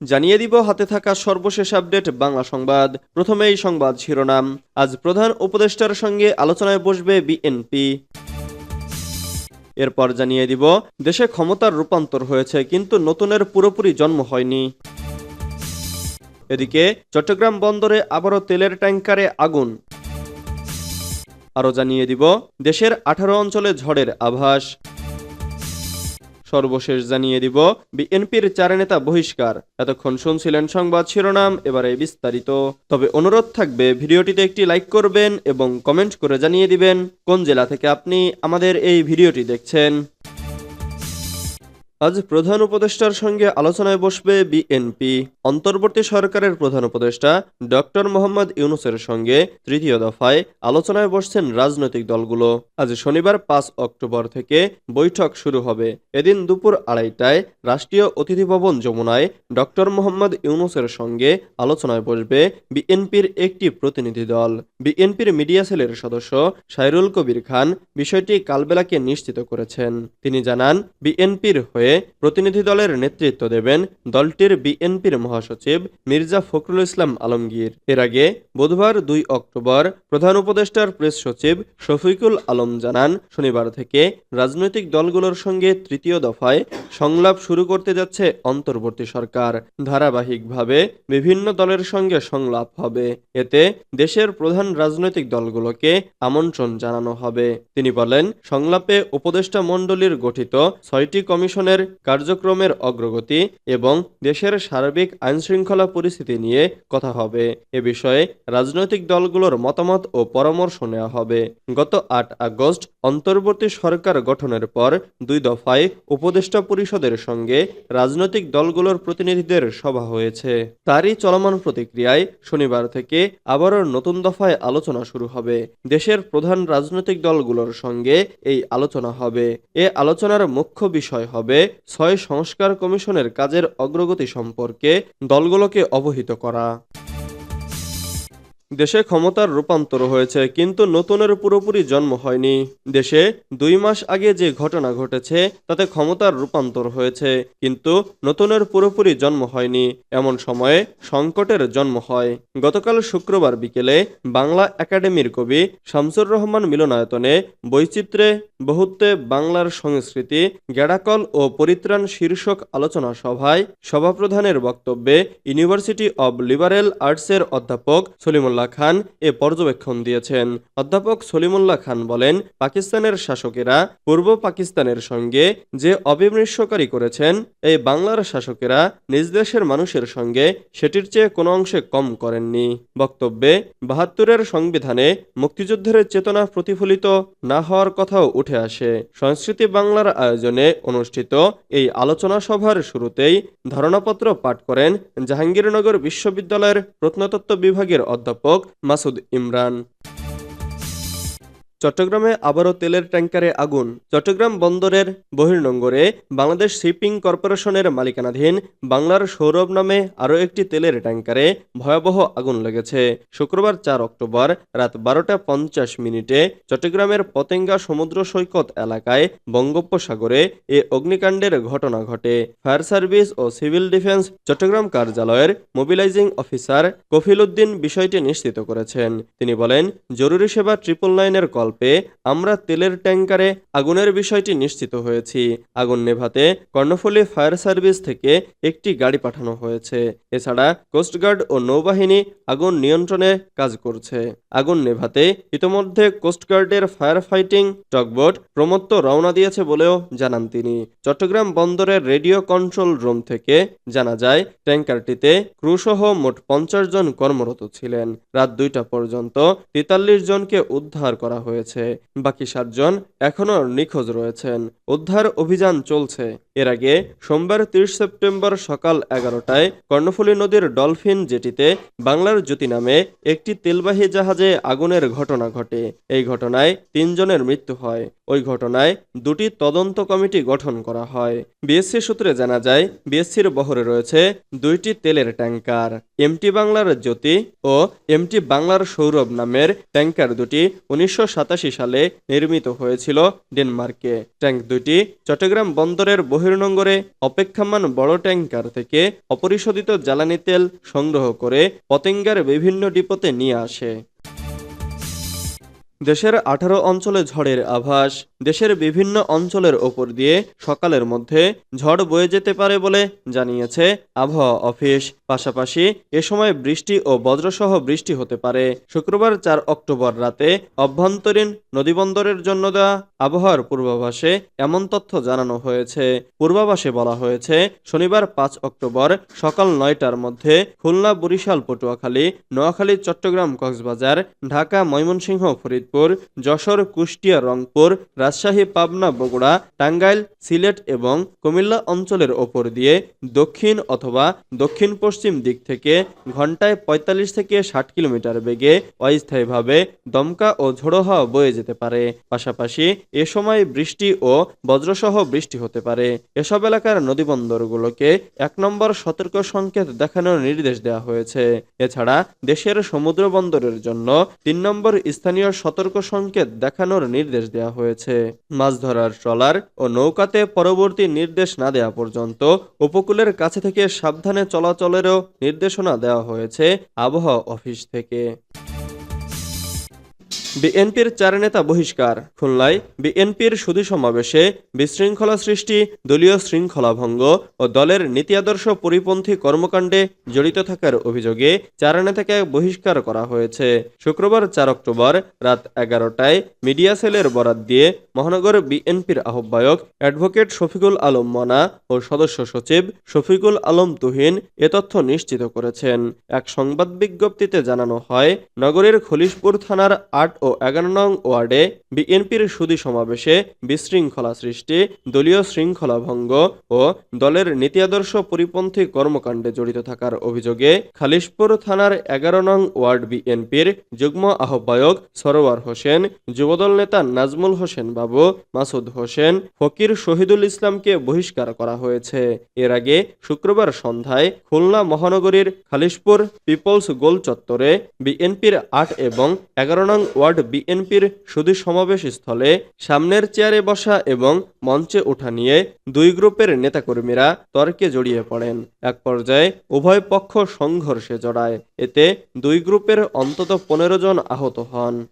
জানিয়ে দিব, হাতে থাকা সর্বশেষ আপডেট, বাংলা সংবাদ। প্রথমেই সংবাদ শিরোনাম। আজ প্রধান উপদেষ্টার সঙ্গে আলোচনায় বসবে বিএনপি। এরপর জানিয়ে দিব, দেশে ক্ষমতার রূপান্তর হয়েছে, কিন্তু নতুনের পুরোপুরি জন্ম হয়নি। এদিকে, চট্টগ্রাম বন্দরে আবারও তেলের ট্যাঙ্কারে আগুন। আরও জানিয়ে দিব, দেশের আঠারো অঞ্চলে ঝড়ের আভাস। সর্বশেষ জানিয়ে দিব, বিএনপির চার নেতা বহিষ্কার। এতক্ষণ শুনছিলেন সংবাদ শিরোনাম, এবারে বিস্তারিত। তবে অনুরোধ থাকবে, ভিডিওটিতে একটি লাইক করবেন এবং কমেন্ট করে জানিয়ে দিবেন কোন জেলা থেকে আপনি আমাদের এই ভিডিওটি দেখছেন। আজ প্রধান উপদেষ্টার সঙ্গে আলোচনায় বসবে বিএনপি। অন্তর্বর্তী সরকারের প্রধান উপদেষ্টা ডক্টর মোহাম্মদ ইউনুসের সঙ্গে তৃতীয় দফায় আলোচনায় বসছেন রাজনৈতিক দলগুলো। আজ শনিবার পাঁচ অক্টোবর থেকে বৈঠক শুরু হবে। এদিন দুপুর আড়াইটায় রাষ্ট্রীয় অতিথি ভবন যমুনায় ডক্টর মোহাম্মদ ইউনুসের সঙ্গে আলোচনায় বসবে বিএনপির একটি প্রতিনিধি দল। বিএনপির মিডিয়া সেলের সদস্য সাইরুল কবির খান বিষয়টি কালবেলাকে নিশ্চিত করেছেন। তিনি জানান, বিএনপির হয়ে প্রতিনিধি দলের নেতৃত্ব দেবেন দলটির বিএনপির মহাসচিব মির্জা ফখরুল ইসলাম আলমগীর। এর আগে বুধবার দুই অক্টোবর প্রধান উপদেষ্টার প্রেস সচিব শফিকুল আলম জানান, শনিবার থেকে রাজনৈতিক দলগুলোর সঙ্গে তৃতীয় দফায় সংলাপ শুরু করতে যাচ্ছে অন্তর্বর্তী সরকার। ধারাবাহিকভাবে বিভিন্ন দলের সঙ্গে সংলাপ হবে। এতে দেশের প্রধান রাজনৈতিক দলগুলোকে আমন্ত্রণ জানানো হবে। তিনি বলেন, সংলাপে উপদেষ্টা মণ্ডলীর গঠিত ছয়টি কমিশনের কার্যক্রমের অগ্রগতি এবং দেশের সার্বিক আইনশৃঙ্খলা পরিস্থিতি নিয়ে কথা হবে। এ বিষয়ে রাজনৈতিক দলগুলোর মতামত ও পরামর্শ নেওয়া হবে। গত আট আগস্ট অন্তর্বর্তী সরকার গঠনের পর দুই দফায় উপদেষ্টা পরিষদের সঙ্গে রাজনৈতিক দলগুলোর প্রতিনিধিদের সভা হয়েছে। তারই চলমান প্রতিক্রিয়ায় শনিবার থেকে আবারও নতুন দফায় আলোচনা শুরু হবে। দেশের প্রধান রাজনৈতিক দলগুলোর সঙ্গে এই আলোচনা হবে। এ আলোচনার মুখ্য বিষয় হবে ছয় সংস্কার কমিশনের কাজের অগ্রগতি সম্পর্কে দলগুলোকে অবহিত করা। দেশে ক্ষমতার রূপান্তর হয়েছে, কিন্তু নতুনের পুরোপুরি জন্ম হয়নি। দেশে দুই মাস আগে যে ঘটনা ঘটেছে, তাতে ক্ষমতার রূপান্তর হয়েছে, কিন্তু নতুনের পুরোপুরি জন্ম হয়নি। এমন সময়ে সংকটের জন্ম হয়। গতকাল শুক্রবার বিকেলে বাংলা একাডেমির কবি শামসুর রহমান মিলনায়তনে বৈচিত্র্যে বহুত্বে বাংলার সংস্কৃতি, গেড়াকল ও পরিত্রাণ শীর্ষক আলোচনা সভায় সভাপ্রধানের বক্তব্যে ইউনিভার্সিটি অব লিবারেল আর্টসের অধ্যাপক সলিমুল্লাহ খান এ পর্যবেক্ষণ দিয়েছেন। অধ্যাপক সলিমুল্লাহ খান বলেন, পাকিস্তানের শাসকেরা পূর্ব পাকিস্তানের সঙ্গে যে অবিমৃষ্যকারী করেছেন, এই বাংলার শাসকেরা নিজ দেশের মানুষের সঙ্গে সেটির চেয়ে কোনো অংশে কম করেননি। বক্তব্যে বাহাত্তরের সংবিধানে মুক্তিযুদ্ধের চেতনা প্রতিফলিত না হওয়ার কথাও উঠে আসে। সংস্কৃতি বাংলার আয়োজনে অনুষ্ঠিত এই আলোচনা সভার শুরুতেই ধারণাপত্র পাঠ করেন জাহাঙ্গীরনগর বিশ্ববিদ্যালয়ের প্রত্নতত্ত্ব বিভাগের অধ্যাপক মাসুদ ইমরান। চট্টগ্রামে আবারও তেলের ট্যাঙ্কারে আগুন। চট্টগ্রাম বন্দরের বহির্নোঙ্গরে বাংলাদেশ শিপিং কর্পোরেশনের মালিকানাধীন বাংলার সৌরভ নামে আরও একটি তেলের ট্যাঙ্কারে ভয়াবহ আগুন লেগেছে। শুক্রবার চার অক্টোবর রাত বারোটা পঞ্চাশ মিনিটে চট্টগ্রামের পতেঙ্গা সমুদ্র সৈকত এলাকায় বঙ্গোপসাগরে এ অগ্নিকাণ্ডের ঘটনা ঘটে। ফায়ার সার্ভিস ও সিভিল ডিফেন্স চট্টগ্রাম কার্যালয়ের মোবিলাইজিং অফিসার কফিল উদ্দিন বিষয়টি নিশ্চিত করেছেন। তিনি বলেন, জরুরি সেবা ট্রিপল নাইনের কল পেয়ে আমরা তেলের ট্যাঙ্কারে আগুনের বিষয়টি নিশ্চিত হয়েছি। আগুন নেভাতে কর্ণফুলী ফায়ার সার্ভিস থেকে একটি গাড়ি পাঠানো হয়েছে। এছাড়া কোস্টগার্ড ও নৌবাহিনী আগুন নিয়ন্ত্রণে কাজ করছে। আগুন নেভাতে ইতোমধ্যে কোস্টগার্ডের ফায়ার ফাইটিং টকবোট প্রমত্ত রওনা দিয়েছে বলেও জানান তিনি। চট্টগ্রাম বন্দরের রেডিও কন্ট্রোল রুম থেকে জানা যায়, ট্যাঙ্কারটিতে ক্রুসহ মোট পঞ্চাশ জন কর্মরত ছিলেন। রাত দুইটা পর্যন্ত তেতাল্লিশ জনকে উদ্ধার করা হয়েছে। বাকি সাতজন এখনও নিখোঁজ রয়েছেন। উদ্ধার অভিযান চলছে। এর আগে সোমবার তিরিশ সেপ্টেম্বর সকাল এগারোটায় কর্ণফুলী নদীর ডলফিন জেটিতে বাংলার জ্যোতি নামে একটি তেলবাহী জাহাজে আগুনের ঘটনা ঘটে। এই ঘটনায় তিনজনের মৃত্যু হয়। ওই ঘটনায় দুটি তদন্ত কমিটি গঠন করা হয়। বিএসসি সূত্রে জানা যায়, বিএসসির বহরে রয়েছে দুইটি তেলের ট্যাঙ্কার এমটি বাংলার জ্যোতি ও এমটি বাংলার সৌরভ নামের ট্যাঙ্কার দুটি উনিশশো সাতাশি সালে নির্মিত হয়েছিল ডেনমার্কে। ট্যাঙ্ক দুটি চট্টগ্রাম বন্দরের বহির বহির্নোঙরে অপেক্ষমান বড় ট্যাঙ্কার থেকে অপরিশোধিত জ্বালানি তেল সংগ্রহ করে পতেঙ্গার বিভিন্ন ডিপোতে নিয়ে আসে। দেশের আঠারো অঞ্চলে ঝড়ের আভাস, দেশের বিভিন্ন অঞ্চলের ওপর দিয়ে সকালের মধ্যে ঝড় বয়ে যেতে পারে বলে জানিয়েছে আবহাওয়া অফিস। পাশাপাশি এ সময় বৃষ্টি ও বজ্রসহ বৃষ্টি হতে পারে। শুক্রবার চার অক্টোবর রাতে অভ্যন্তরীণ নদীবন্দরের জন্য দেওয়া আবহাওয়ার পূর্বাভাসে এমন তথ্য জানানো হয়েছে। পূর্বাভাসে বলা হয়েছে, শনিবার পাঁচ অক্টোবর সকাল নয়টার মধ্যে খুলনা, বরিশাল, পটুয়াখালী, নোয়াখালী, চট্টগ্রাম, কক্সবাজার, ঢাকা, ময়মনসিংহ ফরিদপুর যশোর, কুষ্টিয়া, রংপুর, রাজশাহী, পাবনা, বগুড়া, টাঙ্গাইল, সিলেট এবং কুমিল্লা অঞ্চলের ওপর দিয়ে দক্ষিণ অথবা দক্ষিণ পশ্চিম দিক থেকে ঘন্টায় ৪৫ থেকে ষাট কিলোমিটার বেগে অস্থায়ীভাবে দমকা ও ঝোড়ো হাওয়া বয়ে যেতে পারে। পাশাপাশি এ সময় বৃষ্টি ও বজ্রসহ বৃষ্টি হতে পারে। এসব এলাকার নদীবন্দরগুলোকে এক নম্বর সতর্ক সংকেত দেখানোর নির্দেশ দেওয়া হয়েছে। এছাড়া দেশের সমুদ্র বন্দরের জন্য তিন নম্বর স্থানীয় সতর্ক সংকেত দেখানোর নির্দেশ দেওয়া হয়েছে। মাছ ধরার ট্রলার ও নৌকাতে পরবর্তী নির্দেশ না দেওয়া পর্যন্ত উপকূলের কাছে থেকে সাবধানে চলাচলেরও নির্দেশনা দেওয়া হয়েছে আবহাওয়া অফিস থেকে। বিএনপির চার নেতা বহিষ্কার। খুলনায় বিএনপির সুধী সমাবেশে বিশৃঙ্খলা সৃষ্টি, দলীয় শৃঙ্খলা ভঙ্গ ও দলের নীতি আদর্শ পরিপন্থী কর্মকাণ্ডে জড়িত থাকার অভিযোগে চার নেতাকে বহিষ্কার করা হয়েছে। শুক্রবার চার অক্টোবর রাত এগারোটায় মিডিয়া সেলের বরাত দিয়ে মহানগর বিএনপির আহ্বায়ক অ্যাডভোকেট শফিকুল আলম মনা ও সদস্য সচিব শফিকুল আলম তুহিন এ তথ্য নিশ্চিত করেছেন। এক সংবাদ বিজ্ঞপ্তিতে জানানো হয়, নগরের খলিশপুর থানার আট ও এগারো নং ওয়ার্ডে বিএনপির সুদী সমাবেশে বিশৃঙ্খলা সৃষ্টি, দলীয় শৃঙ্খলা ভঙ্গ ও দলের নীতি আদর্শ পরিপন্থী কর্মকাণ্ডে জড়িত থাকার অভিযোগে খালিশপুর থানার এগারো নং ওয়ার্ড বিএনপির যুগ্ম আহ্বায়ক সরোয়ার হোসেন, যুবদল নেতা নাজমুল হোসেন বাবু, মাসুদ হোসেন, ফকির শহীদুল ইসলামকে বহিষ্কার করা হয়েছে। এর আগে শুক্রবার সন্ধ্যায় খুলনা মহানগরীর খালিশপুর পিপলস গোল চত্বরে বিএনপির আট এবং এগারো নং ওয়ার্ড বিএনপির শুধু সমাবেশ স্থলে সামনের চেয়ারে বসা এবং মঞ্চে ওঠা নিয়ে দুই গ্রুপের নেতাকর্মীরা তর্কে জড়িয়ে পড়েন। এক পর্যায়ে উভয় পক্ষ সংঘর্ষে জড়ায়। এতে দুই গ্রুপের অন্তত পনেরো জন আহত হন।